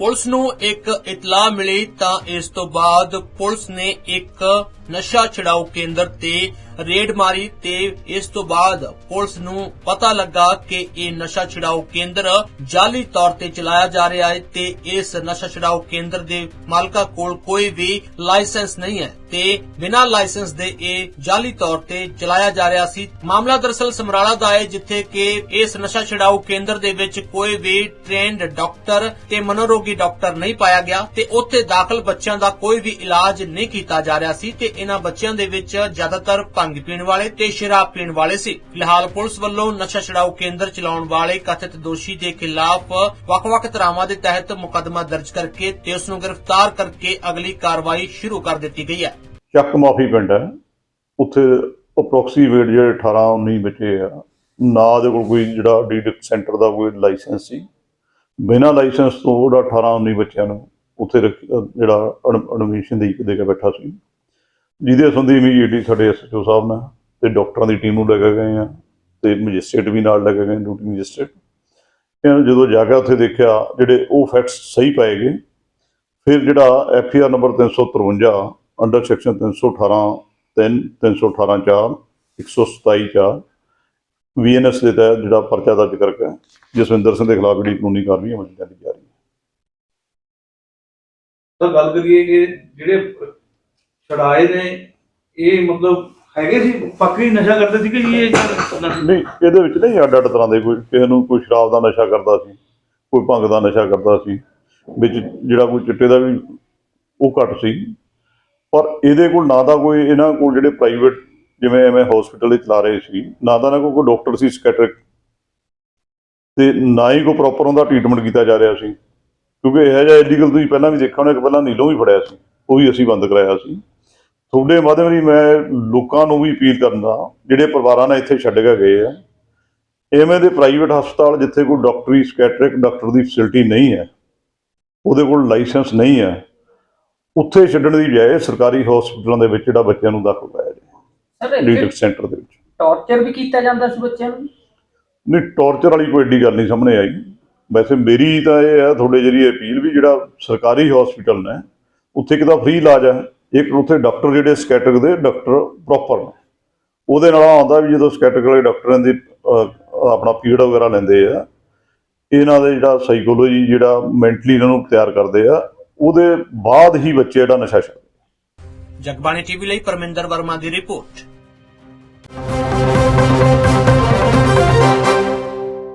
Police ਨੂੰ ਇੱਕ ਇਤਲਾਹ ਮਿਲੀ ਤਾਂ ਇਸ ਤੋਂ ਬਾਅਦ ਪੁਲਿਸ ਨੇ ਇੱਕ ਨਸ਼ਾ ਛਡਾਊ ਕੇਂਦਰ ਤੇ ਰੇਡ ਮਾਰੀ ਤੇ ਇਸ ਤੋਂ ਬਾਅਦ ਪੁਲਿਸ ਨੂੰ ਪਤਾ ਲੱਗਾ ਕਿ ਇਹ ਨਸ਼ਾ ਛਡਾਓ ਕੇਂਦਰ ਜਾਲੀ ਤੌਰ ਤੇ ਚਲਾਇਆ ਜਾ ਰਿਹਾ ਹੈ ਤੇ ਇਸ ਨਸ਼ਾ ਛਡਾਓ ਕੇਂਦਰ ਦੇ ਮਾਲਕਾਂ ਕੋਲ ਕੋਈ ਵੀ ਲਾਇਸੈਂਸ ਨਹੀਂ ਹੈ ਤੇ ਬਿਨਾਂ ਲਾਇਸੈਂਸ ਦੇ ਇਹ ਜਾਲੀ ਤੌਰ ਤੇ ਚਲਾਇਆ ਜਾ ਰਿਹਾ ਸੀ। ਮਾਮਲਾ ਦਰਸਲ ਸਮਰਾਲਾ ਦਾ ਹੈ, ਜਿੱਥੇ ਕਿ ਇਸ ਨਸ਼ਾ ਛਡਾਊ ਕੇਂਦਰ ਦੇ ਵਿੱਚ ਕੋਈ ਵੀ ਟ੍ਰੇਨਡ ਡਾਕਟਰ ਤੇ ਮਨੋਰੋਗੀ ਡਾਕਟਰ ਨਹੀਂ ਪਾਇਆ ਗਿਆ ਤੇ ਉੱਥੇ ਦਾਖਲ ਬੱਚਿਆਂ ਦਾ ਕੋਈ ਵੀ ਇਲਾਜ ਨਹੀਂ ਕੀਤਾ ਜਾ ਰਿਹਾ ਸੀ ਤੇ ਇਹਨਾਂ ਬੱਚਿਆਂ ਦੇ ਵਿੱਚ ਜ਼ਿਆਦਾਤਰ ਭੰਗ ਪੀਣ ਵਾਲੇ ਤੇ ਸ਼ਰਾਬ ਪੀਣ ਵਾਲੇ ਸੀ। ਫਿਲਹਾਲ ਪੁਲਿਸ ਵੱਲੋਂ ਨਸ਼ਾ ਛਡਾਊ ਕੇਂਦਰ ਚਲਾਉਣ ਵਾਲੇ ਕਥਿਤ ਦੋਸ਼ੀ ਦੇ ਖਿਲਾਫ ਵੱਖ-ਵੱਖ ਧਾਰਾਵਾਂ ਦੇ ਤਹਿਤ ਮੁਕੱਦਮਾ ਦਰਜ ਕਰਕੇ ਤੇ ਉਸ ਨੂੰ ਗ੍ਰਿਫਤਾਰ ਕਰਕੇ ਅਗਲੀ ਕਾਰਵਾਈ ਸ਼ੁਰੂ ਕਰ ਦਿੱਤੀ ਗਈ ਹੈ। ਚੱਕ ਮਾਫੀ ਪਿੰਡ ਹੈ। ਉੱਥੇ ਅਪਰੋਕਸੀਮੇਟ ਜਿਹੜੇ 18 19 ਬੱਚੇ ਆ। ਨਾ ਦੇ ਕੋਲ ਕੋਈ ਜਿਹੜਾ ਡੀਡਿਕ ਸੈਂਟਰ ਦਾ ਕੋਈ ਲਾਇਸੈਂਸ ਸੀ। ਬਿਨਾਂ ਲਾਇਸੈਂਸ ਤੋਂ ਉਹਦਾ 18 19 ਬੱਚਿਆਂ ਨੂੰ ਉੱਥੇ ਜਿਹੜਾ ਐਡਮਿਸ਼ਨ ਦੇ ਕੇ ਬੈਠਾ ਸੀ। ਜਿਹਦੇ ਸੰਬੰਧੀ ਇਮੀਡੀਏਟਲੀ ਸਾਡੇ ਐਸਐਚਓ ਸਾਹਿਬ ਨੇ ਤੇ ਡਾਕਟਰਾਂ ਦੀ ਟੀਮ ਨੂੰ ਲੈ ਕੇ ਗਏ ਆ ਤੇ ਮੈਜਿਸਟ੍ਰੇਟ ਵੀ ਨਾਲ ਲੈ ਕੇ ਗਏ, ਡਿਊਟੀ ਮੈਜਿਸਟ੍ਰੇਟ। ਇਹਨਾਂ ਨੇ ਜਦੋਂ ਜਾ ਕੇ ਉੱਥੇ ਦੇਖਿਆ, ਜਿਹੜੇ ਉਹ ਫੈਕਟਸ ਸਹੀ ਪਾਏ ਗਏ, ਫਿਰ ਜਿਹੜਾ FIR number 353 under section 318 3 318 4 127 4 BNS ਦੇ ਤਹਿਤ ਜਿਹੜਾ ਪਰਚਾ ਦਰਜ ਕਰਕੇ ਜਸਵਿੰਦਰ ਸਿੰਘ ਦੇ ਖਿਲਾਫ ਜਿਹੜੀ ਕਾਨੂੰਨੀ ਕਾਰਵਾਈ ਅਮਲ 'ਚ ਲਿਆਂਦੀ ਜਾ ਰਹੀ ਹੈ। ਤਾਂ ਗੱਲ ਕਰੀਏ ਕਿ ਜਿਹੜੇ ਛੜਾਏ ਨੇ, ਇਹ ਮਤਲਬ ਹੈਗੇ ਸੀ, ਪੱਕੀ ਨਸ਼ਾ ਕਰਦੇ ਸੀ ਕਿ ਇਹ ਨਹੀਂ, ਇਹਦੇ ਵਿੱਚ ਨਹੀਂ ਅੱਡ ਅੱਡ ਤਰ੍ਹਾਂ ਦੇ ਕੋਈ, ਕਿਸੇ ਨੂੰ ਕੋਈ ਸ਼ਰਾਬ ਦਾ ਨਸ਼ਾ ਕਰਦਾ ਸੀ, ਕੋਈ ਭੰਗ ਦਾ ਨਸ਼ਾ ਕਰਦਾ ਸੀ, ਵਿੱਚ ਜਿਹੜਾ ਕੋਈ ਚਿੱਟੇ ਦਾ ਵੀ ਉਹ ਘੱਟ ਸੀ। ਪਰ ਇਹਦੇ ਕੋਲ ਨਾ ਤਾਂ ਕੋਈ ਇਹਨਾਂ ਕੋਲ ਜਿਹੜੇ ਪ੍ਰਾਈਵੇਟ ਜਿਵੇਂ ਐਵੇਂ ਹਸਪੀਟਲ ਦੇ ਚਲਾ ਰਹੇ ਸੀ, ਨਾ ਤਾਂ ਇਹਨਾਂ ਕੋਲ ਕੋਈ ਡਾਕਟਰ ਸੀ ਸਕੈਟਰਿਕ ਤੇ ਨਾ ਹੀ ਕੋਈ ਪ੍ਰੋਪਰ ਉਹਦਾ ਟ੍ਰੀਟਮੈਂਟ ਕੀਤਾ ਜਾ ਰਿਹਾ ਸੀ। ਕਿਉਂਕਿ ਇਹ ਜਿਹਾ ਇਲੀਗਲ ਤੁਸੀਂ ਪਹਿਲਾਂ ਵੀ ਦੇਖਿਆ ਹੋਣਾ ਕਿ ਪਹਿਲਾਂ ਨੀਲੋਂ ਵੀ ਫੜਿਆ ਸੀ, ਉਹ ਵੀ ਅਸੀਂ ਬੰਦ ਕਰਾਇਆ ਸੀ। ਤੁਹਾਡੇ ਮਾਧਿਅਮ ਰਾਹੀਂ ਮੈਂ ਲੋਕਾਂ ਨੂੰ ਵੀ ਅਪੀਲ ਕਰਦਾ ਜਿਹੜੇ ਪਰਿਵਾਰਾਂ ਨਾਲ ਇੱਥੇ ਛੱਡ ਕੇ ਗਏ ਆ ਐਵੇਂ ਦੇ ਪ੍ਰਾਈਵੇਟ ਹਸਪਤਾਲ ਜਿੱਥੇ ਕੋਈ ਡਾਕਟਰੀ ਸਕੈਟਰਿਕ ਡਾਕਟਰ ਦੀ ਫੈਸਿਲਿਟੀ ਨਹੀਂ ਹੈ ਉਹਦੇ ਕੋਲ ਲਾਇਸੈਂਸ ਨਹੀਂ ਹੈ ਉੱਥੇ ਛੱਡਣ ਦੀ ਬਜਾਏ ਸਰਕਾਰੀ ਹਸਪਤਾਲਾਂ ਦੇ ਵਿੱਚ ਜਿਹੜਾ ਬੱਚਿਆਂ ਨੂੰ ਦਾਖਲ ਕਰਾਇਆ ਜਾਏ ਲੀਡਰ ਸੈਂਟਰ ਦੇ ਵਿੱਚ। ਟੌਰਚਰ ਵੀ ਕੀਤਾ ਜਾਂਦਾ ਸੀ ਬੱਚਿਆਂ ਨੂੰ? ਨਹੀਂ ਟੌਰਚਰ ਵਾਲੀ ਕੋਈ ਏਡੀ ਗੱਲ ਨਹੀਂ ਸਾਹਮਣੇ ਆਈ। ਵੈਸੇ ਮੇਰੀ ਤਾਂ ਇਹ ਹੈ ਤੁਹਾਡੇ ਜਿਹੜੀ ਅਪੀਲ ਵੀ ਜਿਹੜਾ ਸਰਕਾਰੀ ਹਸਪੀਟਲ ਨੇ ਉੱਥੇ ਇੱਕ ਤਾਂ ਫ੍ਰੀ ਇਲਾਜ ਹੈ। ਇੱਕ ਉੱਥੇ ਡਾਕਟਰ ਜਿਹੜੇ ਸਕੈਟਰਿਕ ਦੇ, ਡਾਕਟਰ ਪ੍ਰੋਪਰ ਨੇ। ਉਹਦੇ ਨਾਲ ਆਉਂਦਾ ਵੀ ਜਦੋਂ ਸਕੈਟਰਿਕ ਵਾਲੇ ਡਾਕਟਰਾਂ ਦੀ ਆਪਣਾ ਪੀੜ ਵਗੈਰਾ ਲੈਂਦੇ ਆ, ਇਹਨਾਂ ਦੇ ਜਿਹੜਾ ਸਾਈਕੋਲੋਜੀ ਜਿਹੜਾ ਮੈਂਟਲੀ ਇਹਨਾਂ ਨੂੰ ਤਿਆਰ ਕਰਦੇ ਆ, ਉਹਦੇ ਬਾਅਦ ਹੀ ਬੱਚੇ ਜਿਹੜਾ ਨਸ਼ਾ ਛੱਡਦੇ ਜਗਬਾਣੀ ਟੀਵੀ ਲਈ ਪਰਮਿੰਦਰ ਵਰਮਾ ਦੀ ਰਿਪੋਰਟ।